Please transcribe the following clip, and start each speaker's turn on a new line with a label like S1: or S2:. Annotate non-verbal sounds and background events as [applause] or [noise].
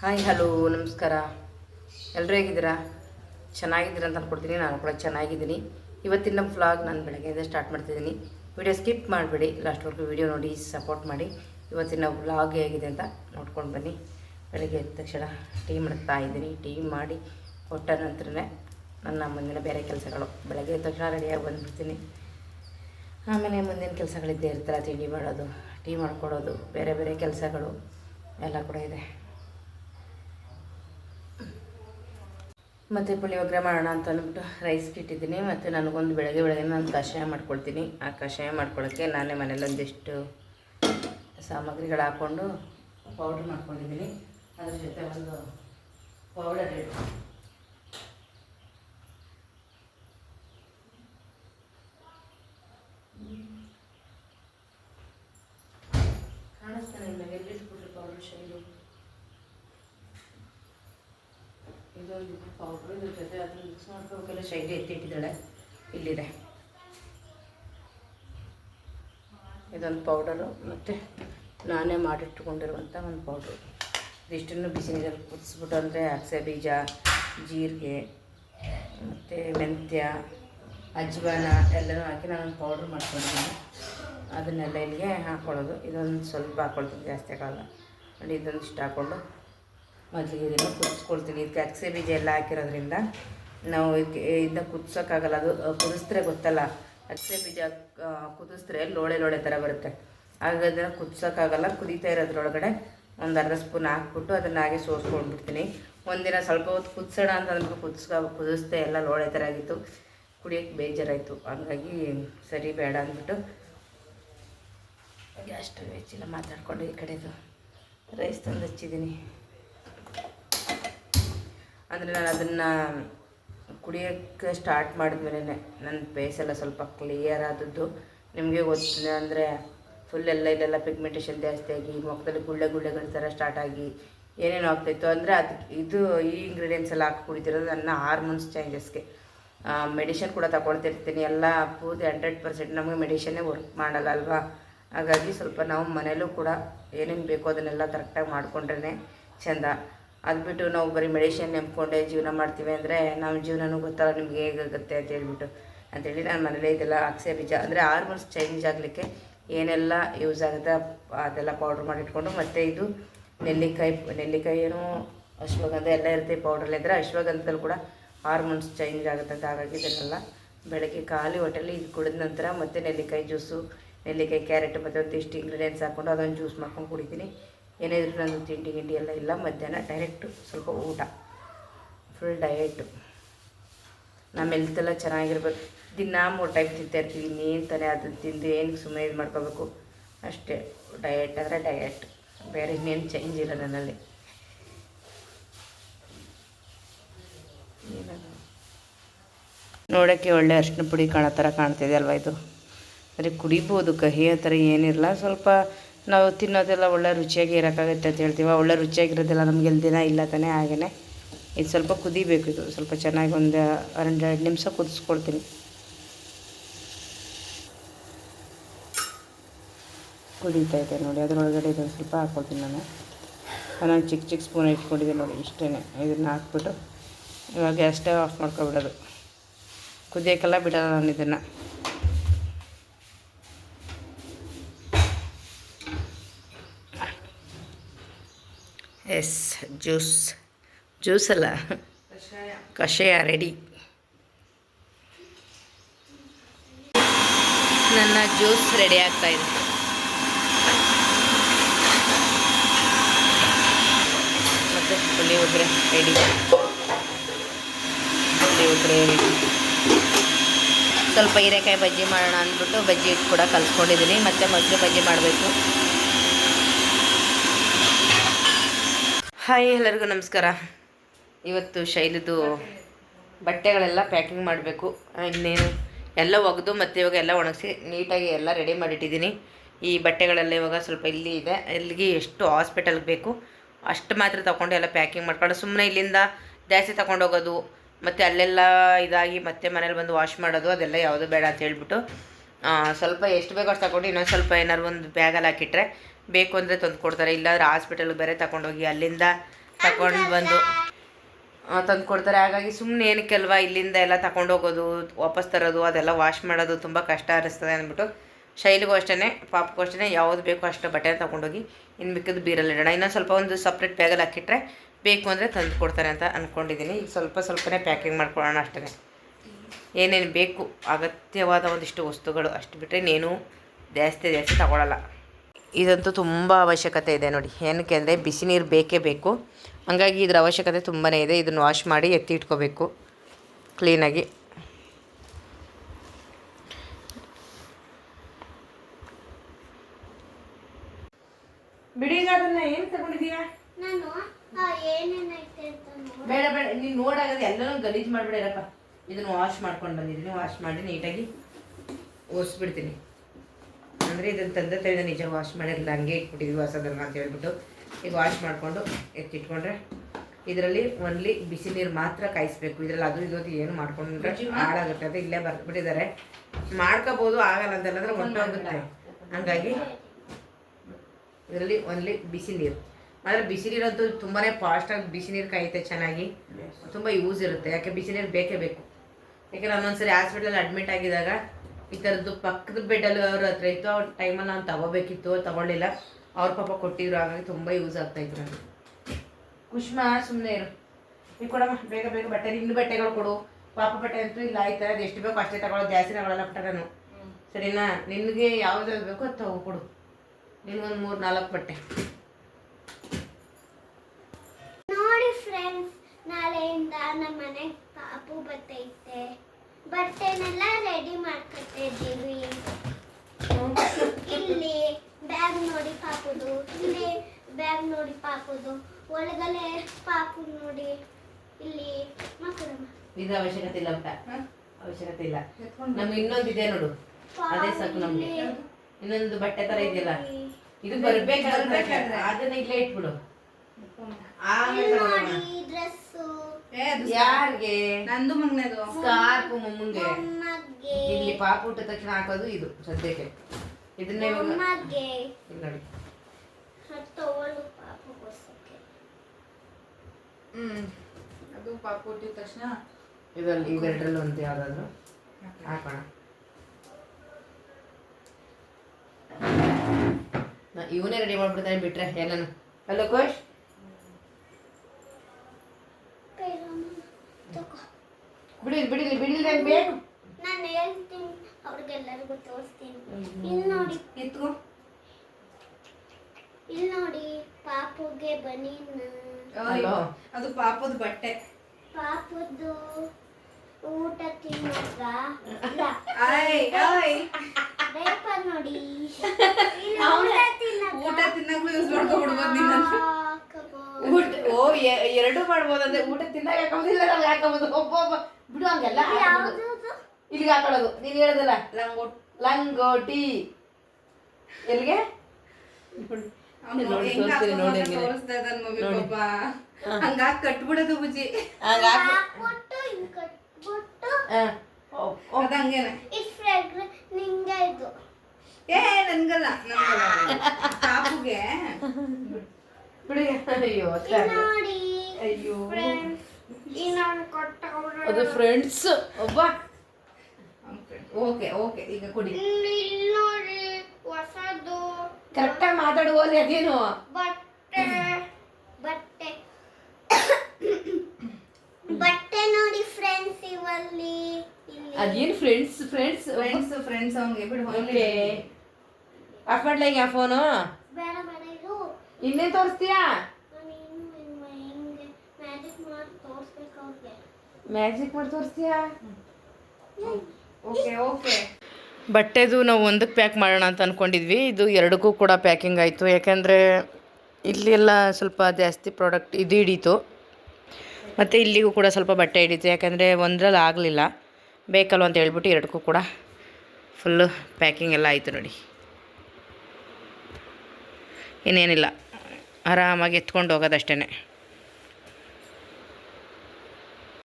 S1: Hi, hello, ನಮಸ್ಕಾರ. ಎಲ್ಲರೂ ಹೇಗಿದ್ದೀರಾ? ಚೆನ್ನಾಗಿದ್ದೀರಾ ಅಂತ ಅಂದ್ಕೊಡ್ತೀನಿ ನಾನು ಕೂಡ ಚೆನ್ನಾಗಿದ್ದೀನಿ. ಇವತ್ತಿನ ವ್ಲಾಗ್ ನಾನು ಬೆಳಗ್ಗೆಯಿಂದ ಸ್ಟಾರ್ಟ್ ಮಾಡ್ತಿದ್ದೀನಿ. ವಿಡಿಯೋ ಸ್ಕಿಪ್ ಮಾಡಬೇಡಿ. ಲಾಸ್ಟ್ವರೆಗೂ ವಿಡಿಯೋ ನೋಡಿ ಸಪೋರ್ಟ್ ಮಾಡಿ. ಇವತ್ತಿನ ವ್ಲಾಗ್ ಹೇಗಿದೆ ಅಂತ ನೋಡ್ಕೊಂಡು ಬನ್ನಿ. ಬೆಳಗ್ಗೆ ಎದ್ದ ತಕ್ಷಣ ಟೀ ಮಾಡ್ತಾ ಇದ್ದೀನಿ. ಟೀ ಮಾಡಿ ಕೊಟ್ಟ ನಂತರನೇ ನನ್ನ ಮುಂದಿನ ಬೇರೆ ಕೆಲಸಗಳು. ಬೆಳಗ್ಗೆ ಎದ್ದ ತಕ್ಷಣ ರೆಡಿಯಾಗಿ ಬಂದುಬಿಡ್ತೀನಿ. ಆಮೇಲೆ ಮುಂದಿನ ಕೆಲಸಗಳಿದ್ದೇ ಇರ್ತಾರೆ, ತಿಂಡಿ ಮಾಡೋದು, ಟೀ ಮಾಡ್ಕೊಡೋದು, ಬೇರೆ ಬೇರೆ ಕೆಲಸಗಳು ಎಲ್ಲ ಕೂಡ ಇದೆ. ಮತ್ತು ಪುಳಿಯೋಗರೆ ಮಾಡೋಣ ಅಂತ ಅಂದ್ಬಿಟ್ಟು ರೈಸ್ಗೆ ಇಟ್ಟಿದ್ದೀನಿ. ಮತ್ತು ನನಗೊಂದು ಬೆಳಗ್ಗೆ ಬೆಳಗ್ಗೆ ನಾನು ಕಷಾಯ ಮಾಡ್ಕೊಳ್ತೀನಿ. ಆ ಕಷಾಯ ಮಾಡ್ಕೊಳ್ಳೋಕ್ಕೆ ನಾನೇ ಮನೇಲಿ ಒಂದಿಷ್ಟು ಸಾಮಗ್ರಿಗಳು ಹಾಕ್ಕೊಂಡು ಪೌಡ್ರ್ ಮಾಡ್ಕೊಂಡಿದ್ದೀನಿ. ಅದ್ರ ಜೊತೆ ಒಂದು ಪೌಡರ್ ಇಟ್ಟು ಕಾಣಿಸ್ತಾನೆ ಇಲ್ಲ ಎಲ್ಲಿಟ್ಬಿಟ್ರೆ ಪೌಡರ್ ಶೈಲು ಇದೊಂದು ಪೌಡ್ರ್ ಇದ್ರ ಜೊತೆ ಅದನ್ನು ಮಿಕ್ಸ್ ಶೈಲಿ ಎತ್ತಿಟ್ಟಿದ್ದಾಳೆ ಇಲ್ಲಿದೆ ಇದೊಂದು ಪೌಡರು ಮತ್ತು ನಾನೇ ಮಾಡಿಟ್ಕೊಂಡಿರುವಂಥ ಒಂದು ಪೌಡ್ರು ಇದಿಷ್ಟನ್ನು ಬಿಸಿ ನೀರಲ್ಲಿ ಕುದಿಸ್ಬಿಟ್ಟು ಅಂದರೆ ಅಗಸೆ ಬೀಜ, ಜೀರಿಗೆ, ಮತ್ತು ಮೆಂತ್ಯ, ಅಜ್ವಾನ ಎಲ್ಲನೂ ಹಾಕಿ ನಾನೊಂದು ಪೌಡ್ರ್ ಮಾಡ್ಕೊಂಡಿದ್ದೀನಿ. ಅದನ್ನೆಲ್ಲ ಇಲ್ಲಿಗೆ ಹಾಕ್ಕೊಳ್ಳೋದು ಇದೊಂದು ಸ್ವಲ್ಪ ಹಾಕ್ಕೊಳ್ತೀನಿ ಜಾಸ್ತಿ ಆಗಲ್ಲ ನೋಡಿ ಇದೊಂದಿಷ್ಟು ಹಾಕ್ಕೊಂಡು ಮೊದಲಿಗೆ ಇದನ್ನು ಕುದಿಸ್ಕೊಳ್ತೀನಿ. ಇದಕ್ಕೆ ಅಗಸೆ ಬೀಜ ಎಲ್ಲ ಹಾಕಿರೋದ್ರಿಂದ ನಾವು ಇದಕ್ಕೆ ಇದನ್ನ ಕುದಿಸೋಕ್ಕಾಗಲ್ಲ. ಅದು ಕುದಿಸಿದ್ರೆ ಗೊತ್ತಲ್ಲ. ಅಗಸೆ ಬೀಜ ಕುದಿಸಿದ್ರೆ ಲೋಳೆ ಲೋಳೆ ಥರ ಬರುತ್ತೆ. ಆಗ ಅದನ್ನು ಕುದಿಸೋಕ್ಕಾಗಲ್ಲ. ಕುದೀತಾ ಇರೋದ್ರೊಳಗಡೆ ಒಂದು ಅರ್ಧ ಸ್ಪೂನ್ ಹಾಕ್ಬಿಟ್ಟು ಅದನ್ನು ಹಾಗೆ ಸೋಸ್ಕೊಂಡ್ಬಿಡ್ತೀನಿ. ಒಂದಿನ ಸ್ವಲ್ಪ ಹೊತ್ತು ಕುದಿಸೋಣ ಅಂತ ಅಂದ್ಬಿಟ್ಟು ಕುದಿಸ್ಕೊ, ಕುದಿಸ್ದೆ ಎಲ್ಲ ಲೋಳೆ ಥರ ಆಗಿತ್ತು. ಕುಡಿಯೋಕ್ಕೆ ಬೇಜಾರಾಯಿತು. ಹಂಗಾಗಿ ಸರಿ ಬೇಡ ಅಂದ್ಬಿಟ್ಟು ಗ್ಯಾಸ್ ಸ್ಟವ್ ಹೆಚ್ಚಿಲ್ಲ ಮಾತಾಡ್ಕೊಂಡು ಈ ಕಡೆದು ರೈಸ್ ತಂದು ಹಚ್ಚಿದ್ದೀನಿ. ಅಂದರೆ ನಾನು ಅದನ್ನು ಕುಡಿಯೋಕ್ಕೆ ಸ್ಟಾರ್ಟ್ ಮಾಡಿದ್ಮೇಲೆ ನನ್ನ ಫೇಸ್ ಎಲ್ಲ ಸ್ವಲ್ಪ ಕ್ಲಿಯರ್ ಆದದ್ದು. ನಿಮಗೆ ಗೊತ್ತಿದೆ ಅಂದರೆ ಫುಲ್ ಎಲ್ಲ ಇಲ್ಲೆಲ್ಲ ಪಿಗ್ಮೆಂಟೇಷನ್ ಜಾಸ್ತಿ ಆಗಿ, ಮುಖದಲ್ಲಿ ಗುಳ್ಳೆ ಗುಳ್ಳೆಗಳ ಥರ ಸ್ಟಾರ್ಟ್ ಆಗಿ ಏನೇನು ಆಗ್ತಾಯಿತ್ತು ಅಂದರೆ ಅದು ಇದು ಈ ಇಂಗ್ರೀಡಿಯೆಂಟ್ಸ್ ಎಲ್ಲ ಹಾಕಿ ಕುಡಿತಿರೋದು ನನ್ನ ಹಾರ್ಮೋನ್ಸ್ ಚೇಂಜಸ್ಗೆ ಮೆಡಿಷನ್ ಕೂಡ ತಗೊಳ್ತಿರ್ತೀನಿ ಎಲ್ಲ ಪೂರ್ತಿ ಹಂಡ್ರೆಡ್ ಪರ್ಸೆಂಟ್ ನಮಗೆ ಮೆಡಿಷನ್ನೇ ವರ್ಕ್ ಮಾಡಲ್ಲ ಅಲ್ವಾ? ಹಾಗಾಗಿ ಸ್ವಲ್ಪ ನಾವು ಮನೇಲೂ ಕೂಡ ಏನೇನು ಬೇಕೋ ಅದನ್ನೆಲ್ಲ ಕರೆಕ್ಟಾಗಿ ಮಾಡಿಕೊಂಡ್ರೇ ಚೆಂದ. ಅದು ಬಿಟ್ಟು ನಾವು ಬರೀ ಮೆಡಿಷನ್ ನೆಂಪ್ಕೊಂಡೆ ಜೀವನ ಮಾಡ್ತೀವಿ ಅಂದರೆ ನಮ್ಮ ಜೀವನನೂ ಗೊತ್ತಲ್ಲ ನಿಮ್ಗೆ ಹೇಗಾಗುತ್ತೆ ಅಂತ ಹೇಳ್ಬಿಟ್ಟು. ಅಂತೇಳಿ ನಾನು ಮನೇಲೇ ಇದೆಲ್ಲ ಅಕ್ಸೆ ಬೀಜ ಅಂದರೆ ಹಾರ್ಮೋನ್ಸ್ ಚೇಂಜ್ ಆಗಲಿಕ್ಕೆ ಏನೆಲ್ಲ ಯೂಸ್ ಆಗುತ್ತೆ ಅದೆಲ್ಲ ಪೌಡ್ರ್ ಮಾಡಿಟ್ಕೊಂಡು ಮತ್ತು ಇದು ನೆಲ್ಲಿಕಾಯಿ ನೆಲ್ಲಿಕಾಯಿ ಏನು ಅಶ್ವಗಂಧ ಎಲ್ಲ ಇರುತ್ತೆ ಪೌಡ್ರಲ್ಲಿ ಇದ್ದರೆ ಅಶ್ವಗಂಧದಲ್ಲಿ ಕೂಡ ಹಾರ್ಮೋನ್ಸ್ ಚೇಂಜ್ ಆಗುತ್ತೆ ಅಂತ ಹಾಗಾಗಿ ಇದನ್ನೆಲ್ಲ ಬೆಳಗ್ಗೆ ಖಾಲಿ ಹೊಟ್ಟೆಲಿ ಇದು ಕುಡಿದ ನಂತರ ಮತ್ತೆ ನೆಲ್ಲಿಕಾಯಿ ಜ್ಯೂಸು ನೆಲ್ಲಿಕಾಯಿ ಕ್ಯಾರೆಟ್ ಮತ್ತು ಒಂದಿಷ್ಟು ಇಂಗ್ರೀಡಿಯೆಂಟ್ಸ್ ಹಾಕ್ಕೊಂಡು ಅದೊಂದು ಜ್ಯೂಸ್ ಮಾಡ್ಕೊಂಡು ಕುಡಿತೀನಿ. ಏನೇ ಇದ್ರೂ ನಂದು ತಿಂಡಿ ಗಿಂಡಿ ಎಲ್ಲ ಇಲ್ಲ. ಮಧ್ಯಾಹ್ನ ಡೈರೆಕ್ಟು ಸ್ವಲ್ಪ ಊಟ. ಫುಲ್ ಡಯಟ್ ನಮ್ಮ ಹೆಲ್ತ್ ಎಲ್ಲ ಚೆನ್ನಾಗಿರ್ಬೇಕು. ದಿನ ಮೂರು ಟೈಪ್ ತಿಂತಾ ಇರ್ತೀವಿ. ಇನ್ನೇನು ತಾನೇ ಅದು ತಿಂದು ಏನು ಸುಮ್ಮನೆ ಇದು ಮಾಡ್ಕೋಬೇಕು. ಅಷ್ಟೇ. ಡಯಟ್ ಅಂದರೆ ಡಯಟ್ ಬೇರೆ ಇನ್ನೇನು ಚೇಂಜ್ ಇಲ್ಲ ನನ್ನಲ್ಲಿ. ನೋಡೋಕ್ಕೆ ಒಳ್ಳೆ ಅರಿಶಿನ ಪುಡಿ ಕಾಣೋ ಥರ ಕಾಣ್ತಿದೆ ಅಲ್ವಾ ಇದು? ಅಂದರೆ ಕುಡಿಬೋದು, ಕಹಿ ಆ ಥರ ಏನಿರಲ್ಲ ಸ್ವಲ್ಪ ನಾವು ತಿನ್ನೋದೆಲ್ಲ ಒಳ್ಳೆ ರುಚಿಯಾಗಿ ಇರೋಕ್ಕಾಗುತ್ತೆ ಅಂತ ಹೇಳ್ತೀವಿ. ಒಳ್ಳೆ ರುಚಿಯಾಗಿರೋದೆಲ್ಲ ನಮಗೆ ದಿನ ಇಲ್ಲ ತಾನೇ ಹಾಗೆಯೇ ಇದು ಸ್ವಲ್ಪ ಕುದಿಬೇಕು ಇದು. ಸ್ವಲ್ಪ ಚೆನ್ನಾಗಿ ಒಂದು ಎರಡು ನಿಮಿಷ ಕುದಿಸ್ಕೊಳ್ತೀನಿ ಕುದೀತಾ ಇದೆ ನೋಡಿ. ಅದರೊಳಗಡೆ ಇದೊಂದು ಸ್ವಲ್ಪ ಹಾಕ್ಕೊಳ್ತೀನಿ ನಾನು. ನಾನು ಚಿಕ್ಕ ಚಿಕ್ಕ ಸ್ಪೂನ್ ಇಟ್ಕೊಂಡಿದ್ದೀನಿ ನೋಡಿ ಇಷ್ಟೇ ಇದನ್ನು ಹಾಕ್ಬಿಟ್ಟು ಇವಾಗ ಅಷ್ಟೇ ಆಫ್ ಮಾಡ್ಕೊಬಿಡೋದು. ಕುದಿಯೋಕ್ಕೆಲ್ಲ ಬಿಡೋಲ್ಲ ನಾನು ಇದನ್ನು. ಎಸ್, ಜ್ಯೂಸ್ ಜ್ಯೂಸ್ ಅಲ್ಲ. ಕಷಾಯ ರೆಡಿ. ನನ್ನ ಜ್ಯೂಸ್ ರೆಡಿ ಆಗ್ತಾ ಇದೆ. ಮತ್ತು ಪುಳಿಯೋಗರೆ ರೆಡಿ ಪುಳಿಯೋಗರೆ ರೆಡಿ ಸ್ವಲ್ಪ ಹೀರೆಕಾಯಿ ಬಜ್ಜಿ ಮಾಡೋಣ ಅಂದ್ಬಿಟ್ಟು ಬಜ್ಜಿ ಕೂಡ ಕಲಿಸ್ಕೊಂಡಿದ್ದೀನಿ. ಮತ್ತು ಮೊಸರು ಬಜ್ಜಿ ಮಾಡಬೇಕು. ಹಾಯ್, ಎಲ್ಲರಿಗೂ ನಮಸ್ಕಾರ. ಇವತ್ತು ಶೈಲಿದು ಬಟ್ಟೆಗಳೆಲ್ಲ ಪ್ಯಾಕಿಂಗ್ ಮಾಡಬೇಕು. ಇನ್ನೇನು ಎಲ್ಲ ಒಗೆದು ಮತ್ತು ಇವಾಗ ಎಲ್ಲ ಒಣಗಿಸಿ ನೀಟಾಗಿ ಎಲ್ಲ ರೆಡಿ ಮಾಡಿಟ್ಟಿದ್ದೀನಿ. ಈ ಬಟ್ಟೆಗಳೆಲ್ಲ ಇವಾಗ ಸ್ವಲ್ಪ ಇಲ್ಲಿ ಇದೆ. ಇಲ್ಲಿಗೆ ಎಷ್ಟು ಹಾಸ್ಪಿಟಲ್ಗೆ ಬೇಕು, ಅಷ್ಟು ಮಾತ್ರ ತೊಗೊಂಡು ಎಲ್ಲ ಪ್ಯಾಕಿಂಗ್ ಮಾಡ್ಕೊಂಡು ಸುಮ್ಮನೆ ಇಲ್ಲಿಂದ ಜಾಸ್ತಿ ತೊಗೊಂಡೋಗೋದು ಮತ್ತು ಅಲ್ಲೆಲ್ಲ ಇದಾಗಿ ಮತ್ತೆ ಮನೇಲಿ ಬಂದು ವಾಶ್ ಮಾಡೋದು, ಅದೆಲ್ಲ ಯಾವುದು ಬೇಡ ಅಂತ ಹೇಳ್ಬಿಟ್ಟು ಸ್ವಲ್ಪ ಎಷ್ಟು ಬೇಕೋ ಅಷ್ಟು ತಗೊಂಡು ಇನ್ನೊಂದು ಸ್ವಲ್ಪ ಏನಾದ್ರು ಒಂದು ಬ್ಯಾಗಲ್ಲಿ ಹಾಕಿಟ್ರೆ ಬೇಕು ಅಂದರೆ ತಂದು ಕೊಡ್ತಾರೆ. ಇಲ್ಲಾಂದ್ರೆ ಹಾಸ್ಪಿಟಲ್ಗೆ ಬೇರೆ ತಗೊಂಡೋಗಿ ಅಲ್ಲಿಂದ ತಗೊಂಡು ಬಂದು ತಂದು ಕೊಡ್ತಾರೆ. ಹಾಗಾಗಿ ಸುಮ್ಮನೆ ಏನಕ್ಕೆಲ್ವಾ ಇಲ್ಲಿಂದ ಎಲ್ಲ ತಗೊಂಡೋಗೋದು ವಾಪಸ್ ತರೋದು, ಅದೆಲ್ಲ ವಾಶ್ ಮಾಡೋದು ತುಂಬ ಕಷ್ಟ ಅನ್ನಿಸ್ತದೆ ಅಂದ್ಬಿಟ್ಟು ಶೈಲಿಗೂ ಅಷ್ಟೇ ಪಾಪಗೂ ಅಷ್ಟೇ ಯಾವ್ದು ಬೇಕೋ ಅಷ್ಟು ಬಟ್ಟೆನ ತಗೊಂಡೋಗಿ ಇನ್ನು ಮಿಕ್ಕಿದ್ದು ಬೀರಲ್ಲಿ ಇಡೋಣ. ಇನ್ನೊಂದು ಸ್ವಲ್ಪ ಒಂದು ಸಪ್ರೇಟ್ ಬ್ಯಾಗಲ್ಲಿ ಹಾಕಿಟ್ರೆ ಬೇಕು ಅಂದರೆ ತಂದು ಕೊಡ್ತಾರೆ ಅಂತ ಅಂದ್ಕೊಂಡಿದ್ದೀನಿ ಸ್ವಲ್ಪ ಸ್ವಲ್ಪನೇ ಪ್ಯಾಕಿಂಗ್ ಮಾಡ್ಕೊಳ್ಳೋಣ ಅಷ್ಟೇ ಏನೇನು ಬೇಕು ಅಗತ್ಯವಾದ ಒಂದಿಷ್ಟು ವಸ್ತುಗಳು ಅಷ್ಟು ಬಿಟ್ಟರೆ ನೀನು ಜಾಸ್ತಿ ಜಾಸ್ತಿ ತಗೊಳ್ಳಲ್ಲ ಇದಂತೂ ತುಂಬ ಅವಶ್ಯಕತೆ ಇದೆ ನೋಡಿ. ಏನಕ್ಕೆ ಅಂದರೆ ಬಿಸಿ ನೀರು ಬೇಕೇ ಬೇಕು. ಹಂಗಾಗಿ ಇದರ ಅವಶ್ಯಕತೆ ತುಂಬಾ ಇದೆ. ಇದನ್ನು ವಾಶ್ ಮಾಡಿ ಎತ್ತಿ ಇಟ್ಕೋಬೇಕು. ಕ್ಲೀನಾಗಿ ಬಿಡಿ ಅದನ್ನ ಏನು ಬೇಡ ಬೇಡ. ನೀನು ನೋಡಾಗದೆ ಎಲ್ಲರೂ ಗಲೀಜು ಮಾಡಿಬಿಡಿರಪ್ಪ. ಇದನ್ನು ವಾಶ್ ಮಾಡ್ಕೊಂಡು ಬಂದಿದ್ದೀನಿ. ವಾಶ್ ಮಾಡಿ ನೀಟಾಗಿ ಒರೆಸ್ಬಿಡ್ತೀನಿ. ಅಂದರೆ ಇದನ್ನು ತಂದೆ ತೆಗೆದ ನಿಜ ವಾಶ್ ಮಾಡಿರಲಿಲ್ಲ. ಹಂಗೆ ಇಟ್ಬಿಟ್ಟಿದ್ವಿ ಹೊಸದನ್ನ ಅಂತ ಹೇಳ್ಬಿಟ್ಟು. ಈಗ ವಾಶ್ ಮಾಡಿಕೊಂಡು ಎತ್ತಿಟ್ಕೊಂಡ್ರೆ ಇದರಲ್ಲಿ ಒನ್ಲಿ ಬಿಸಿ ನೀರು ಮಾತ್ರ ಕಾಯಿಸ್ಬೇಕು. ಇದರಲ್ಲಿ ಅದು ಇದು ಏನು ಮಾಡ್ಕೊಂಡ್ರೆ ಹಾಳಾಗುತ್ತೆ. ಅದು ಇಲ್ಲೇ ಬರ್ಬಿಟ್ಟಿದ್ದಾರೆ. ಮಾಡ್ಕೋಬೋದು ಆಗಲ್ಲ ಅಂತಂದ್ರೆ ಒಂದಾಗುತ್ತೆ ಹಂಗಾಗಿ ಇದರಲ್ಲಿ ಒನ್ಲಿ ಬಿಸಿ ನೀರು. ಆದರೆ ಬಿಸಿ ನೀರಂತೂ ತುಂಬಾ ಫಾಸ್ಟಾಗಿ ಬಿಸಿ ನೀರು ಕಾಯುತ್ತೆ ಚೆನ್ನಾಗಿ. ತುಂಬ ಯೂಸ್ ಇರುತ್ತೆ. ಯಾಕೆ? ಬಿಸಿ ನೀರು ಬೇಕೇ ಬೇಕು. ಯಾಕೆ ನಾನು ಹಾಸ್ಪಿಟಲ್ ಹಾಸ್ಪಿಟಲಲ್ಲಿ ಅಡ್ಮಿಟ್ ಆಗಿದಾಗ ಈ ಥರದ್ದು ಪಕ್ಕದ ಬೆಡ್ಡಲ್ಲಿ ಅವ್ರ ಹತ್ರ ಇತ್ತು. ಆ ಟೈಮಲ್ಲಿ ನಾನು ತಗೋಬೇಕಿತ್ತು ತಗೊಳ್ಳಿಲ್ಲ. ಅವ್ರ ಪಾಪ ಕೊಟ್ಟಿದ್ರು ಹಾಗಾಗಿ ತುಂಬ ಯೂಸ್ ಆಗ್ತಾಯಿತ್ತು ನನಗೆ ಕುಷ್ಮಾ ಸುಮ್ಮನೆ ಇರು. ಈಗ ಕೊಡಮ್ಮ ಬೇಗ ಬೇಗ ಬಟ್ಟೆ ನಿನ್ನ ಬಟ್ಟೆಗಳು ಕೊಡು. ಪಾಪ ಬಟ್ಟೆ ಅಂತೂ ಇಲ್ಲ ಈ ಥರ ಎಷ್ಟು ಬೇಕೋ ಅಷ್ಟೇ ತಗೊಳ್ಳೋದು ಜಾಸ್ತಿ ತಗೊಳ್ಳಲ್ಲ ಬಿಟ್ಟ ನಾನು. ಸರಿನಾ? ನಿನಗೆ ಯಾವ್ದು ಬೇಕೋ ಅದು ತಗೋ ಕೊಡು. ನಿನ್ಗೊಂದು ಮೂರು ನಾಲ್ಕು ಬಟ್ಟೆ.
S2: ನೋಡಿ ಫ್ರೆಂಡ್ಸ್ ನಾಳೆಯಿಂದ ನಮ್ಮ ಮನೆಗೆ ಪಾಪು ಬರ್ತೈತೆ. ಬಟ್ಟೆನೆಲ್ಲ ರೆಡಿ ಮಾಡ್ಕೊತಾ ಇದ್ದೀವಿ ಇಲ್ಲಿ ಬ್ಯಾಗ್ ನೋಡಿ ಪಾಪುದು ಇಲ್ಲಿ ಬ್ಯಾಗ್ ನೋಡಿ ಪಾಪುದು ಒಳಗಡೆ ಪಾಪು ನೋಡಿ. ಇಲ್ಲಿ ಮಕ್ಕಳಮ್ಮ.
S1: ಇದು ಅವಶ್ಯಕತೆ ಇಲ್ಲ ಊಟ ಅವಶ್ಯಕತೆ ಇಲ್ಲ. ನಮ್ಗೆ ಇನ್ನೊಂದು ಇದೆ ನೋಡು. ಅದೇ ಸಾಕು ನಮ್ಗೆ. ಇನ್ನೊಂದು ಬಟ್ಟೆ ತರ ಇದೆಯಲ್ಲ. ಇದು ಬರ್ಬೇಕಾದ್ರೆ ಅದನ್ನ ಇಲ್ಲೇ ಇಟ್ಬಿಡು. ಆಮೇಲೆ ಯಾರಿಗೆ
S3: ನಂದು ಮಗನದು.
S1: ಸ್ಕಾರ್ಪ್ ಮೊಮ್ಮಂಗೆ. ಇಲ್ಲಿ ಪಾಪ ಊಟ ತಕ್ಷಣ ಹಾಕೋದು ಇದು ಸದ್ಯಕ್ಕೆ. ಇದನ್ನೇ ಇವಾಗ ಇಲ್ಲಿ ನೋಡಿ.
S3: ಹ್ಮ್. ಅದು ಪಾಪ ಹುಟ್ಟಿದ ತಕ್ಷಣ.
S1: ಇದರಲ್ಲಿ ಇವೆರಡರಲ್ಲಿ ಒಂದು ಯಾವ್ದಾದ್ರು. ಹಾಕೋಣ. ನಾ- ಇವನೇ ರೆಡಿ ಮಾಡ್ಬಿಡ್ತಾನೆ ಬಿಟ್ರೆ ಎಲ್ಲನು. ಅಲ್ಲ ಕೋಶ್
S2: ತಗೋ
S1: ಬಿಡಿ ಬಿಡಿ ಬಿಡಿ ಬೇಕು
S2: ನಾನು ಹೇಳ್ತೀನಿ ಅವ್ರಿಗೆಲ್ಲರಿಗೂ ತೋರಿಸ್ತೀನಿ. ಇಲ್ಲಿ ನೋಡಿ.
S3: ಎತ್ಕೋ.
S2: ಇಲ್ಲಿ ನೋಡಿ ಪಾಪುಗೆ ಬನೀನ್.
S3: ಅದು ಪಾಪದ ಬಟ್ಟೆ.
S2: ಪಾಪದ್ದು ಊಟ ತಿನ್ನೋದ?
S3: ಆಯ್ ಆಯ್
S2: ಡೈಪರ್ ನೋಡಿ. [laughs] ಊಟ?
S3: ತಿನ್ನಕ್ಲು ಯೂಸ್ ಮಾಡ್ಕೊಬಿಡ್ಬೋದು.
S1: ಊಟ ಓ ಎ- ಎರಡು ಮಾಡ್ಬೋದಂದ್ರೆ ಊಟ ತಿನ್ನಾಗ ಹಾಕೋದಿಲ್ಲ ನಮ್ಗೆ ಹಾಕೋಬೋದು. ಒಬ್ಬ ಒಬ್ಬ ಬಿಡು ಹಂಗೆಲ್ಲ ಇಲ್ಲಿಗೆ ಹಾಕೊಳ್ಳೋದು. ನೀನು ಹೇಳದಲ್ಲ?
S3: ಲಂಗೋ.
S1: ಲಂಗೋಟಿ. ಎಲ್ಲಿಗೆ?
S3: ಹಂಗಾಗ್ ಕಟ್ಬಿಡೋದು ಹಂಗೇನೆ. ಏ ನನ್ಗಲ್ಲ ಪಾಪುಗೆ.
S1: ಬಿಡಿ. ಅಯ್ಯೋ ಅಯ್ಯೋ. ಅದು ಫ್ರೆಂಡ್ಸ್ ಒಬ್ಬ.
S3: ಓಕೆ ಓಕೆ ಈಗ ಕುಡಿ.
S2: ಇಲ್ಲಿ ನೋಡಿ ಹೊಸದು.
S1: ಕರೆಕ್ಟಾಗಿ ಮಾತಾಡುವಲ್ಲಿ ಅದೇನು?
S2: ಬಟ್ಟೆ ಬಟ್ಟೆ. ಬಟ್ಟೆ ನೋಡಿ ಫ್ರೆಂಡ್ಸ್ ಇವಲ್ಲಿ. ಇಲ್ಲಿ.
S1: ಅದೇನು ಫ್ರೆಂಡ್ಸ್ ಫ್ರೆಂಡ್ಸ್
S3: ಫ್ರೆಂಡ್ಸ್ ಫ್ರೆಂಡ್ಸ್ ಅವ್ನಿಗೆ ಬಿಡು
S1: ಓಕೆ. ಆಫ್ ಮಾಡ್ಲಾಗ ಆ ಫೋನು ಇನ್ನೇ ತೋರಿಸ್ತೀಯಾ? ಮ್ಯಾಜಿಕ್ ಮಾಡಿ ತೋರಿಸ್ತೀಯಾ?
S3: ಓಕೆ ಓಕೆ
S1: ಬಟ್ಟೆದು ನಾವು ಒಂದಕ್ಕೆ ಪ್ಯಾಕ್ ಮಾಡೋಣ ಅಂತ ಅಂದ್ಕೊಂಡಿದ್ವಿ ಇದು ಎರಡಕ್ಕೂ ಕೂಡ ಪ್ಯಾಕಿಂಗ್ ಆಯಿತು. ಯಾಕೆಂದರೆ ಇಲ್ಲಿ ಎಲ್ಲ ಸ್ವಲ್ಪ ಜಾಸ್ತಿ ಪ್ರಾಡಕ್ಟ್ ಇದು ಹಿಡೀತು. ಮತ್ತು ಇಲ್ಲಿಗೂ ಕೂಡ ಸ್ವಲ್ಪ ಬಟ್ಟೆ ಹಿಡೀತು. ಯಾಕೆಂದರೆ ಒಂದರಲ್ಲಿ ಆಗಲಿಲ್ಲ. ಬೇಕಲ್ವ ಅಂತ ಹೇಳ್ಬಿಟ್ಟು ಎರಡಕ್ಕೂ ಕೂಡ ಫುಲ್ಲು ಪ್ಯಾಕಿಂಗ್ ಎಲ್ಲ ಆಯಿತು ನೋಡಿ. ಇನ್ನೇನಿಲ್ಲ. ಆರಾಮಾಗಿ ಎತ್ಕೊಂಡು ಹೋಗೋದಷ್ಟೇ